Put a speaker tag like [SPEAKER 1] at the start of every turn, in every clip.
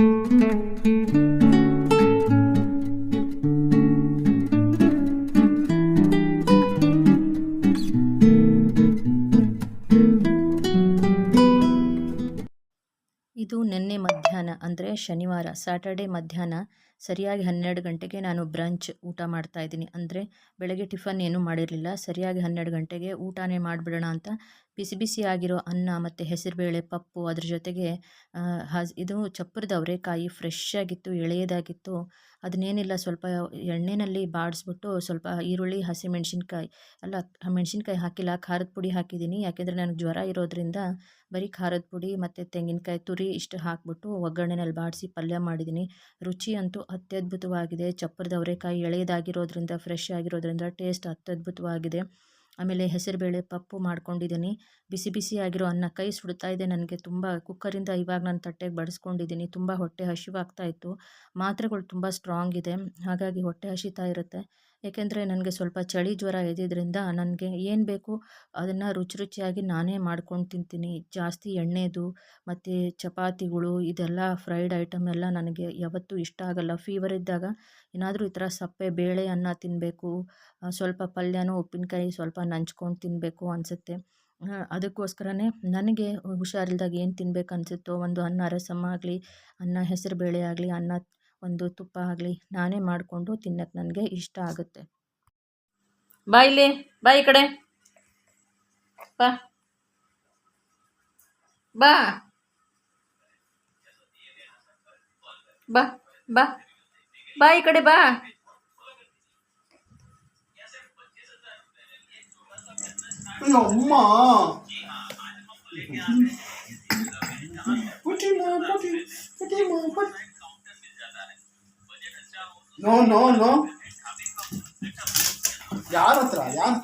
[SPEAKER 1] ಇದು ನಿನ್ನೆ ಮಧ್ಯಾಹ್ನ, ಅಂದರೆ ಶನಿವಾರ ಸ್ಯಾಟರ್ಡೆ ಮಧ್ಯಾಹ್ನ ಸರಿಯಾಗಿ ಹನ್ನೆರಡು ಗಂಟೆಗೆ ನಾನು ಬ್ರಂಚ್ ಊಟ ಮಾಡ್ತಾ ಇದ್ದೀನಿ. ಅಂದರೆ ಬೆಳಗ್ಗೆ ಟಿಫನ್ ಏನೂ ಮಾಡಿರಲಿಲ್ಲ. ಸರಿಯಾಗಿ ಹನ್ನೆರಡು ಗಂಟೆಗೆ ಊಟನೇ ಮಾಡಿಬಿಡೋಣ ಅಂತ ಬಿಸಿ ಬಿಸಿಯಾಗಿರೋ ಅನ್ನ ಮತ್ತು ಹೆಸರುಬೇಳೆ, ಪಪ್ಪು ಅದ್ರ ಜೊತೆಗೆ ಹಸ್, ಇದು ಚಪ್ಪರದ ಅವರೆಕಾಯಿ ಫ್ರೆಶ್ ಆಗಿತ್ತು, ಎಳೆಯದಾಗಿತ್ತು. ಅದನ್ನೇನಿಲ್ಲ, ಸ್ವಲ್ಪ ಎಣ್ಣೆಯಲ್ಲಿ ಬಾಡಿಸ್ಬಿಟ್ಟು ಸ್ವಲ್ಪ ಈರುಳ್ಳಿ, ಹಸಿಮೆಣ್ಸಿನ್ಕಾಯಿ, ಅಲ್ಲ, ಮೆಣಸಿನ್ಕಾಯಿ ಹಾಕಿಲ್ಲ, ಖಾರದ ಪುಡಿ ಹಾಕಿದ್ದೀನಿ. ಯಾಕೆಂದರೆ ನನಗೆ ಜ್ವರ ಇರೋದರಿಂದ ಬರೀ ಖಾರದ ಪುಡಿ ಮತ್ತು ತೆಂಗಿನಕಾಯಿ ತುರಿ ಇಷ್ಟು ಹಾಕಿಬಿಟ್ಟು ಒಗ್ಗರಣೆನಲ್ಲಿ ಬಾಡಿಸಿ ಪಲ್ಯ ಮಾಡಿದ್ದೀನಿ. ರುಚಿ ಅಂತೂ ಅತ್ಯದ್ಭುತವಾಗಿದೆ. ಚಪ್ಪರದ ಅವರೆಕಾಯಿ ಎಳೆಯದಾಗಿರೋದ್ರಿಂದ ಫ್ರೆಶ್ ಆಗಿರೋದ್ರಿಂದ ಟೇಸ್ಟ್ ಅತ್ಯದ್ಭುತವಾಗಿದೆ. ಆಮೇಲೆ ಹೆಸರುಬೇಳೆ ಪಪ್ಪು ಮಾಡ್ಕೊಂಡಿದ್ದೀನಿ. ಬಿಸಿ ಬಿಸಿಯಾಗಿರೋ ಅನ್ನ ಕೈ ಸುಡ್ತಾ ಇದೆ ನನಗೆ ತುಂಬ. ಕುಕ್ಕರಿಂದ ಇವಾಗ ನಾನು ತಟ್ಟೆಗೆ ಬಡಿಸ್ಕೊಂಡಿದ್ದೀನಿ. ತುಂಬ ಹೊಟ್ಟೆ ಹಸಿವಾಗ್ತಾ ಇತ್ತು. ಮಾತ್ರೆಗಳು ತುಂಬ ಸ್ಟ್ರಾಂಗ್ ಇದೆ. ಹಾಗಾಗಿ ಹೊಟ್ಟೆ ಹಸಿತಾ ಇರುತ್ತೆ. ಏಕೆಂದರೆ ನನಗೆ ಸ್ವಲ್ಪ ಚಳಿ ಜ್ವರ ಇದ್ದಿದ್ದರಿಂದ ನನಗೆ ಏನು ಬೇಕು ಅದನ್ನು ರುಚಿ ರುಚಿಯಾಗಿ ನಾನೇ ಮಾಡ್ಕೊಂಡು ತಿಂತೀನಿ. ಜಾಸ್ತಿ ಎಣ್ಣೆದು ಮತ್ತು ಚಪಾತಿಗಳು ಇದೆಲ್ಲ ಫ್ರೈಡ್ ಐಟಮ್ ಎಲ್ಲ ನನಗೆ ಯಾವತ್ತೂ ಇಷ್ಟ ಆಗಲ್ಲ. ಫೀವರ್ ಇದ್ದಾಗ ಏನಾದರೂ ಈ ಥರ ಸಪ್ಪೆ, ಬೇಳೆ ಅನ್ನ ತಿನ್ನಬೇಕು ಸ್ವಲ್ಪ ಪಲ್ಯನೂ, ಉಪ್ಪಿನಕಾಯಿ ಸ್ವಲ್ಪ ನಂಚ್ಕೊಂಡು ತಿನ್ನಬೇಕು ಅನಿಸುತ್ತೆ. ಅದಕ್ಕೋಸ್ಕರನೇ ನನಗೆ ಹುಷಾರಿಲ್ದಾಗ ಏನು ತಿನ್ಬೇಕು ಅನಿಸುತ್ತೋ ಒಂದು ಅನ್ನ ರಸಮ್ ಆಗಲಿ, ಅನ್ನ ಹೆಸರು ಬೇಳೆ ಆಗಲಿ, ಅನ್ನ ಒಂದು ತುಪ್ಪ ಆಗಲಿ ನಾನೇ ಮಾಡಿಕೊಂಡು ತಿನ್ನೋಕ್ಕೆ ನನಗೆ ಇಷ್ಟ ಆಗುತ್ತೆ
[SPEAKER 2] ಬಾ ಇಲ್ಲಿ ಬಾ ಈ ಕಡೆ ಬಾ ಬಾ ಬಾ ಬಾ ಬಾಯಿ ಈ ಕಡೆ ಬಾ
[SPEAKER 3] ಅಯ್ಯೋ ಅಮ್ಮ ಪುಟಿಮ ಪುಟಿ ಪುಟಿಮ ಪುಟಿ ನೋ ನೋ ನೋ ಯಾರ ಹತ್ರ ಯಾರ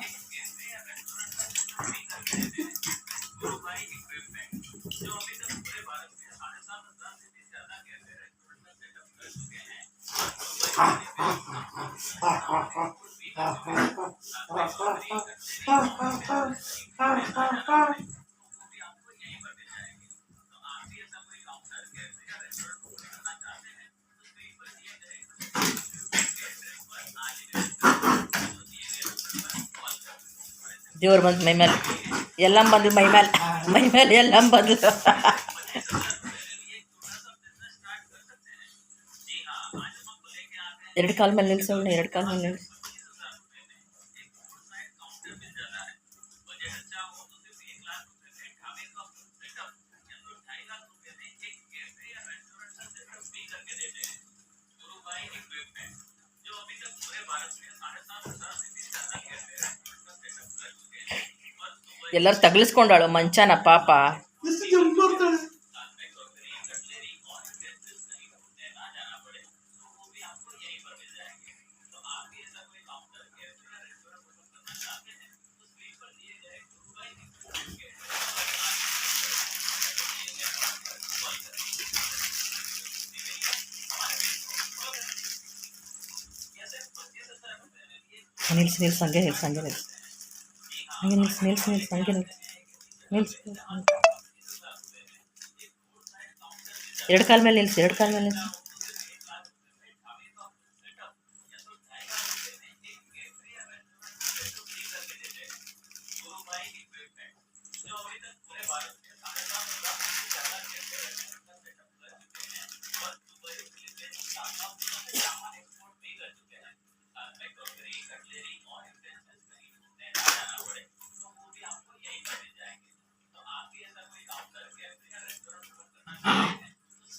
[SPEAKER 2] ದೇವ್ರು ಬಂದು ಮೈ ಮೇಲೆ ಎಲ್ಲಮ್ಮ ಬಂದ್ಲು ಮೈ ಮೇಲೆ ಮೈ ಮೇಲೆ ಎಲ್ಲಮ್ಮ ಬಂದ್ಲು ಎರಡು ಕಾಲ ಮೇಲೆ ನಿಲ್ಸೋಣ ಎರಡು ಕಾಲ ಮೇಲೆ ನಿಲ್ಸು. ಎಲ್ಲರೂ ತಗಲಿಸ್ಕೊಂಡಾಳು ಮಂಚಾನ ಪಾಪ.
[SPEAKER 3] ಎಷ್ಟು ಜಂಪ್ ಮಾಡ್ತಾಳೆ
[SPEAKER 2] ನಿಲ್ಸು ನಿಲ್ಸು ಹಂಗೆ ನಿಲ್ಸು. ಹಂಗೆ ನಿಲ್ಸು ನಿಲ್ಸು ನಿಲ್ಸು ಹಂಗೆ ಎರಡು ಕಾಲ ಮೇಲೆ ನಿಲ್ಸಿ ಎರಡು ಕಾಲ ಮೇಲೆ ನಿಲ್ಸು.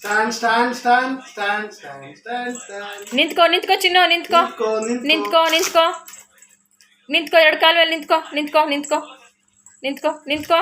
[SPEAKER 3] Stand stand stand stand stand stand stand
[SPEAKER 2] ನಿಂತ್ಕೋ ನಿಂತ್ಕೋ ಚಿನ್ನು ನಿಂತ್ಕೋ.
[SPEAKER 3] ನಿಂತ್ಕೋ
[SPEAKER 2] ನಿಂತ್ಕೋ. ನಿಂತ್ಕೋ ಎರಡು ಕಾಲ ಮೇಲೆ ನಿಂತ್ಕೋ ನಿಂತ್ಕೋ ನಿಂತ್ಕೋ. ನಿಂತ್ಕೋ ನಿಂತ್ಕೋ.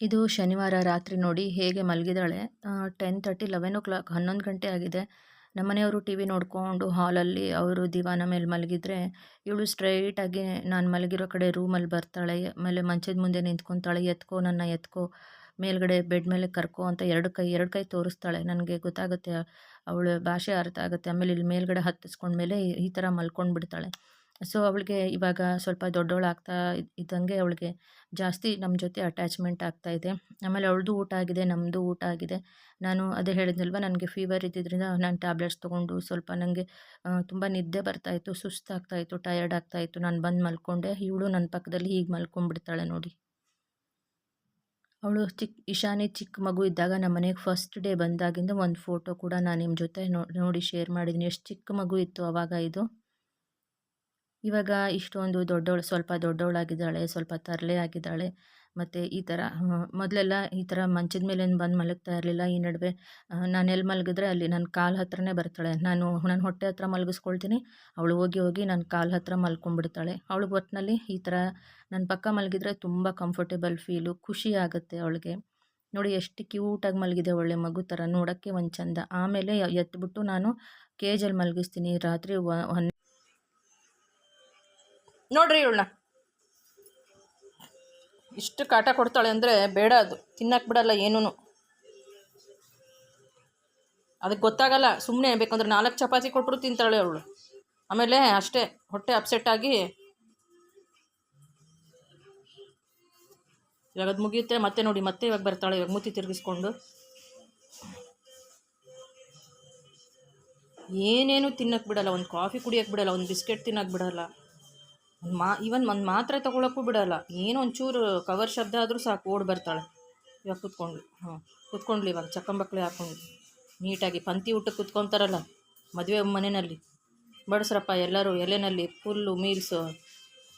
[SPEAKER 4] ಇದು ಶನಿವಾರ ರಾತ್ರಿ ನೋಡಿ ಹೇಗೆ ಮಲಗಿದಾಳೆ ten thirty eleven o'clock ಹನ್ನೊಂದು ಗಂಟೆ ಆಗಿದೆ. ನಮ್ಮನೆಯವರು ಟಿ ವಿ ನೋಡಿಕೊಂಡು ಹಾಲಲ್ಲಿ ಅವರು ದಿವಾನ ಮೇಲೆ ಮಲಗಿದ್ರೆ ಇವಳು ಸ್ಟ್ರೈಟಾಗಿ ನಾನು ಮಲಗಿರೋ ಕಡೆ ರೂಮಲ್ಲಿ ಬರ್ತಾಳೆ. ಆಮೇಲೆ ಮಂಚದ ಮುಂದೆ ನಿಂತ್ಕೊತಾಳೆ. ಎತ್ಕೋ, ನನ್ನ ಎತ್ಕೋ, ಮೇಲ್ಗಡೆ ಬೆಡ್ ಮೇಲೆ ಕರ್ಕೋ ಅಂತ ಎರಡು ಕೈ ಎರಡು ಕೈ ತೋರಿಸ್ತಾಳೆ. ನನಗೆ ಗೊತ್ತಾಗುತ್ತೆ, ಅವಳ ಭಾಷೆ ಅರ್ಥ ಆಗುತ್ತೆ. ಆಮೇಲೆ ಇಲ್ಲಿ ಮೇಲ್ಗಡೆ ಹತ್ತಿಸ್ಕೊಂಡ್ಮೇಲೆ ಈ ಥರ ಮಲ್ಕೊಂಡು ಬಿಡ್ತಾಳೆ ಸೊ, ಅವಳಿಗೆ ಇವಾಗ ಸ್ವಲ್ಪ ದೊಡ್ಡವಳಾಗ್ತಾ ಇದ್ದಂಗೆ ಅವಳಿಗೆ ಜಾಸ್ತಿ ನಮ್ಮ ಜೊತೆ ಅಟ್ಯಾಚ್ಮೆಂಟ್ ಆಗ್ತಾ ಇದೆ. ಆಮೇಲೆ ಅವಳದು ಊಟ ಆಗಿದೆ ನಮ್ಮದು ಊಟ ಆಗಿದೆ. ನಾನು ಅದೇ ಹೇಳಿದ್ನಲ್ವ, ನನಗೆ ಫೀವರ್ ಇದ್ದಿದ್ದರಿಂದ ನಾನು ಟ್ಯಾಬ್ಲೆಟ್ಸ್ ತೊಗೊಂಡು ಸ್ವಲ್ಪ ನನಗೆ ತುಂಬ ನಿದ್ದೆ ಬರ್ತಾಯಿತ್ತು ಸುಸ್ತಾಗ್ತಾಯಿತ್ತು ಟಯರ್ಡ್ ಆಗ್ತಾಯಿತ್ತು ನಾನು ಬಂದು ಮಲ್ಕೊಂಡೆ. ಇವಳು ನನ್ನ ಪಕ್ಕದಲ್ಲಿ ಹೀಗೆ ಮಲ್ಕೊಂಡ್ಬಿಡ್ತಾಳೆ ನೋಡಿ. ಅವಳು ಚಿಕ್ಕ ಇಶಾನಿ ಚಿಕ್ಕ ಮಗು ಇದ್ದಾಗ ನಮ್ಮ ಮನೆಗೆ ಫಸ್ಟ್ ಡೇ ಬಂದಾಗಿಂದ ಒಂದು ಫೋಟೋ ಕೂಡ ನಾನು ನಿಮ್ಮ ಜೊತೆ ನೋಡಿ ಶೇರ್ ಮಾಡಿದ್ದೀನಿ ಎಷ್ಟು ಚಿಕ್ಕ ಮಗು ಇತ್ತು ಆವಾಗ ಇದು. ಇವಾಗ ಇಷ್ಟೊಂದು ದೊಡ್ಡವಳು ಸ್ವಲ್ಪ ದೊಡ್ಡವಳಾಗಿದ್ದಾಳೆ ಸ್ವಲ್ಪ ತರಲೆ ಆಗಿದ್ದಾಳೆ ಮತ್ತು ಈ ಥರ ಮೊದಲೆಲ್ಲ ಈ ಥರ ಮಂಚದ ಮೇಲೆ ಬಂದು ಮಲಗ್ತಾ ಇರಲಿಲ್ಲ. ಈ ನಡುವೆ ನಾನು ಎಲ್ಲಿ ಮಲಗಿದ್ರೆ ಅಲ್ಲಿ ನನ್ನ ಕಾಲು ಹತ್ರನೇ ಬರ್ತಾಳೆ. ನಾನು ನನ್ನ ಹೊಟ್ಟೆ ಹತ್ರ ಮಲಗಿಸ್ಕೊಳ್ತೀನಿ. ಅವಳು ಹೋಗಿ ಹೋಗಿ ನನ್ನ ಕಾಲು ಹತ್ರ ಮಲ್ಕೊಂಡ್ಬಿಡ್ತಾಳೆ. ಅವಳು ಒಟ್ಟಿನಲ್ಲಿ ಈ ಥರ ನನ್ನ ಪಕ್ಕ ಮಲಗಿದ್ರೆ ತುಂಬ ಕಂಫರ್ಟೇಬಲ್ ಫೀಲು ಖುಷಿ ಆಗುತ್ತೆ ಅವಳಿಗೆ. ನೋಡಿ ಎಷ್ಟು ಕ್ಯೂಟಾಗಿ ಮಲಗಿದೆ ಒಳ್ಳೆ ಮಗು ಥರ ನೋಡೋಕ್ಕೆ ಒಂದು ಚಂದ. ಆಮೇಲೆ ಎತ್ಬಿಟ್ಟು ನಾನು ಕೇಜಲ್ಲಿ ಮಲಗಿಸ್ತೀನಿ. ರಾತ್ರಿ ಒನ್
[SPEAKER 1] ನೋಡ್ರಿ ಇವಳನ್ನ. ಇಷ್ಟು ಕಾಟ ಕೊಡ್ತಾಳೆ ಅಂದರೆ ಬೇಡ ಅದು. ತಿನ್ನಕ್ಕೆ ಬಿಡಲ್ಲ ಏನೂ ಅದಕ್ಕೆ ಗೊತ್ತಾಗಲ್ಲ ಸುಮ್ಮನೆ ಬೇಕಂದ್ರೆ ನಾಲ್ಕು ಚಪಾತಿ ಕೊಟ್ಟರು ತಿಂತಾಳೆ ಅವಳು. ಆಮೇಲೆ ಅಷ್ಟೇ, ಹೊಟ್ಟೆ ಅಪ್ಸೆಟ್ ಆಗಿ ಇವಾಗ ಅದು ಮುಗಿಯುತ್ತೆ, ಮತ್ತೆ ನೋಡಿ, ಮತ್ತೆ ಇವಾಗ ಬರ್ತಾಳೆ, ಇವಾಗ ಮೂತಿ ತಿರುಗಿಸ್ಕೊಂಡು. ಏನೇನು ತಿನ್ನಕ್ಕೆ ಬಿಡಲ್ಲ, ಒಂದು ಕಾಫಿ ಕುಡಿಯೋಕ್ಕೆ ಬಿಡಲ್ಲ, ಒಂದು ಬಿಸ್ಕೆಟ್ ತಿನ್ನಕ್ಕೆ ಬಿಡಲ್ಲ. ಒಂದು ಮಾ ಇವನ್ ಒಂದು ಮಾತ್ರೆ ತೊಗೊಳಕ್ಕೂ ಬಿಡಲ್ಲ. ಏನೋ ಒಂಚೂರು ಕವರ್ ಶಬ್ದ ಆದರೂ ಸಾಕು, ಓಡಿ ಬರ್ತಾಳೆ. ಇವಾಗ ಕೂತ್ಕೊಂಡ್ಳು ಹಾಂ ಕೂತ್ಕೊಂಡ್ಲಿ ಇವಾಗ ಚಕ್ಕಂಬಕ್ಳೆ ಹಾಕೊಂಡ್ಲಿ ನೀಟಾಗಿ ಪಂಕ್ತಿ ಊಟಕ್ಕೆ ಕೂತ್ಕೊತಾರಲ್ಲ, ಮದುವೆ ಮನೆಯಲ್ಲಿ. ಬಡಿಸ್ರಪ್ಪ ಎಲ್ಲರೂ ಎಲೆನಲ್ಲಿ ಫುಲ್ಲು ಮೀಲ್ಸು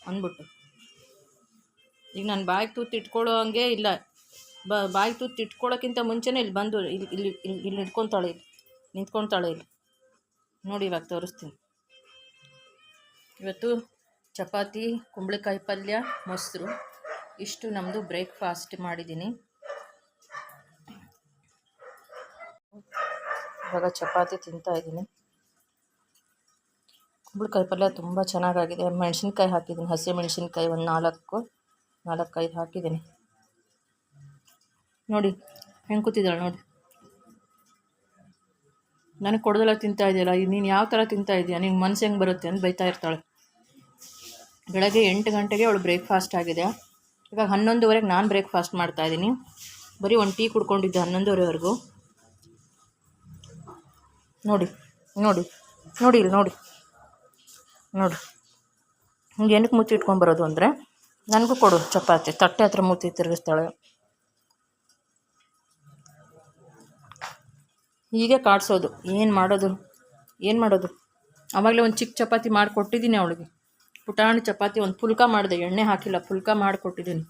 [SPEAKER 1] ಅಂದ್ಬಿಟ್ಟು. ಈಗ ನಾನು ಬಾಯಿ ತೂತು ಇಟ್ಕೊಳ್ಳೋ ಹಂಗೆ ಇಲ್ಲ. ಬ, ಬಾಯಿ ತೂತು ಇಟ್ಕೊಳ್ಳೋಕ್ಕಿಂತ ಮುಂಚೆನೇ ಇಲ್ಲಿ ಬಂದು, ಇಲ್ಲಿ ಇಲ್ಲಿ ಇಲ್ಲಿ ಇಲ್ಲಿ ಇಟ್ಕೊತಾಳೆ ಇಲ್ಲಿ. ನಿಂತ್ಕೊತಾಳೆ ಇಲ್ಲಿ. ನೋಡಿ ಇವಾಗ ತೋರಿಸ್ತೀನಿ. ಇವತ್ತು ಚಪಾತಿ, ಕುಂಬಳಕಾಯಿ ಪಲ್ಯ, ಮೊಸರು. ಇಷ್ಟು ನಮ್ಮದು ಬ್ರೇಕ್ಫಾಸ್ಟ್ ಮಾಡಿದ್ದೀನಿ. ಇವಾಗ ಚಪಾತಿ ತಿಂತಾ ಇದ್ದೀನಿ. ಕುಂಬಳಕಾಯಿ ಪಲ್ಯ ತುಂಬ ಚೆನ್ನಾಗಾಗಿದೆ. ಮೆಣಸಿನ್ಕಾಯಿ ಹಾಕಿದ್ದೀನಿ. ಹಸಿ ಮೆಣಸಿನ್ಕಾಯಿ ಒಂದು ನಾಲ್ಕು, ನಾಲ್ಕೈದು ಹಾಕಿದ್ದೀನಿ. ನೋಡಿ, ಹೆಂಗೆ ಕೂತಿದ್ದಾಳೆ ನೋಡಿ. ನನಗೆ ಕೊಡೋದೆಲ್ಲ ತಿಂತಾ ಇದೆಯಲ್ಲ? ನೀನು ಯಾವ ಥರ ತಿಂತಾ ಇದೆಯಾ? ನಿಂಗೆ ಮನ್ಸು ಹೆಂಗೆ ಬರುತ್ತೆ ಅಂತ ಬೈತಾ ಇರ್ತಾಳೆ. ಬೆಳಗ್ಗೆ ಎಂಟು ಗಂಟೆಗೆ ಅವಳು ಬ್ರೇಕ್ಫಾಸ್ಟ್ ಆಗಿದೆ. ಇವಾಗ ಹನ್ನೊಂದುವರೆಗೆ ನಾನು ಬ್ರೇಕ್ಫಾಸ್ಟ್ ಮಾಡ್ತಾಯಿದ್ದೀನಿ ಬರೀ ಒಂದು ಟೀ ಕುಡ್ಕೊಂಡಿದ್ದೆ ಹನ್ನೊಂದುವರೆವರೆಗೂ. ನೋಡಿ ನೋಡಿ ನೋಡಿ ಇಲ್ಲಿ, ನೋಡಿ ನೋಡಿ. ಹಿಂಗೆ ಏನಕ್ಕೆ ಇಟ್ಕೊಂಡು ಇಟ್ಕೊಂಬರೋದು ಅಂದರೆ, ನನಗೂ ಕೊಡು ಚಪಾತಿ. ತಟ್ಟೆ ಹತ್ರ ಮುತ್ತಿ ತಿರುಗಿಸ್ತಾಳೆ. ಹೀಗೆ ಕಾಡಿಸೋದು. ಏನು ಮಾಡೋದು? ಏನು ಮಾಡೋದು? ಆವಾಗಲೇ ಒಂದು ಚಿಕ್ಕ ಚಪಾತಿ ಮಾಡಿಕೊಟ್ಟಿದ್ದೀನಿ ಅವಳಿಗೆ. ಪುಟಾಣಿ ಚಪಾತಿ, ಒಂದು ಪುಲ್ಕ ಮಾಡಿದೆ, ಎಣ್ಣೆ ಹಾಕಿಲ್ಲ, ಪುಲ್ಕ ಮಾಡಿಕೊಟ್ಟಿದ್ದೀನಿ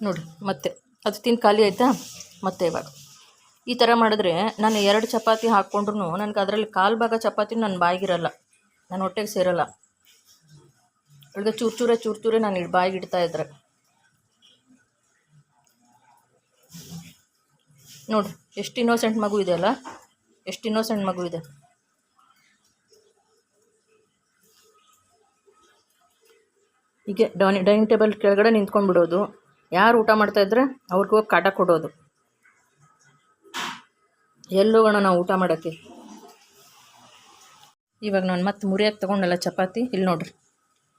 [SPEAKER 1] ನೋಡಿ, ಮತ್ತೆ. ಅದು ತಿಂದು ಖಾಲಿ ಆಯಿತಾ? ಮತ್ತೆ ಇವಾಗ. ಈ ಥರ ಮಾಡಿದ್ರೆ ನಾನು ಎರಡು ಚಪಾತಿ ಹಾಕ್ಕೊಂಡ್ರು ನನಗೆ ಅದರಲ್ಲಿ ಕಾಲು ಭಾಗ ಚಪಾತಿ ನನ್ನ ಬಾಯಿಗಿರಲ್ಲ. ನನ್ನ ಹೊಟ್ಟೆಗೆ ಸೇರಲ್ಲ. ಅವಳಿಗೆ ಚೂರು ಚೂರೇ ಚೂರು ಚೂರೇ ನಾನು ಬಾಯಿಗೆ ಇಡ್ತಾ ಇದ್ರೆ. ನೋಡಿ. ಎಷ್ಟು ಇನ್ನೋಸೆಂಟ್ ಮಗು ಇದೆ ಅಲ್ಲ? ಎಷ್ಟು ಇನ್ನೋಸೆಂಟ್ ಮಗು ಇದೆ? ಹೀಗೆ ಡೈನಿಂಗ್ ಡೈನಿಂಗ್ ಟೇಬಲ್ ಕೆಳಗಡೆ ನಿಂತ್ಕೊಂಡ್ಬಿಡೋದು. ಯಾರು ಊಟ ಮಾಡ್ತಾಯಿದ್ರೆ ಅವ್ರಿಗೆ ಹೋಗಿ ಕಾಟ ಕೊಡೋದು. ಎಲ್ಲೋಗೋಣ ನಾವು ಊಟ ಮಾಡೋಕ್ಕೆ. ಇವಾಗ ನಾನು ಮತ್ತೆ ಮುರಿಯಾಗಿ ತೊಗೊಂಡಲ್ಲ ಚಪಾತಿ. ಇಲ್ಲಿ ನೋಡ್ರಿ.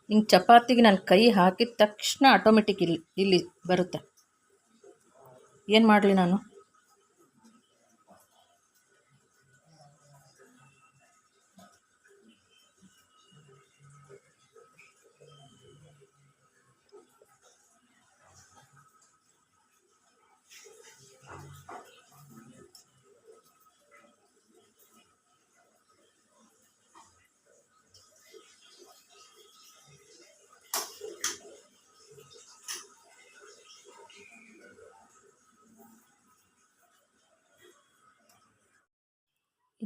[SPEAKER 1] ಹಿಂಗೆ ಚಪಾತಿಗೆ ನಾನು ಕೈ ಹಾಕಿದ ತಕ್ಷಣ ಆಟೋಮೆಟಿಕ್ ಇಲ್ಲಿ ಇಲ್ಲಿ ಬರುತ್ತೆ. ಏನು ಮಾಡಲಿ ನಾನು?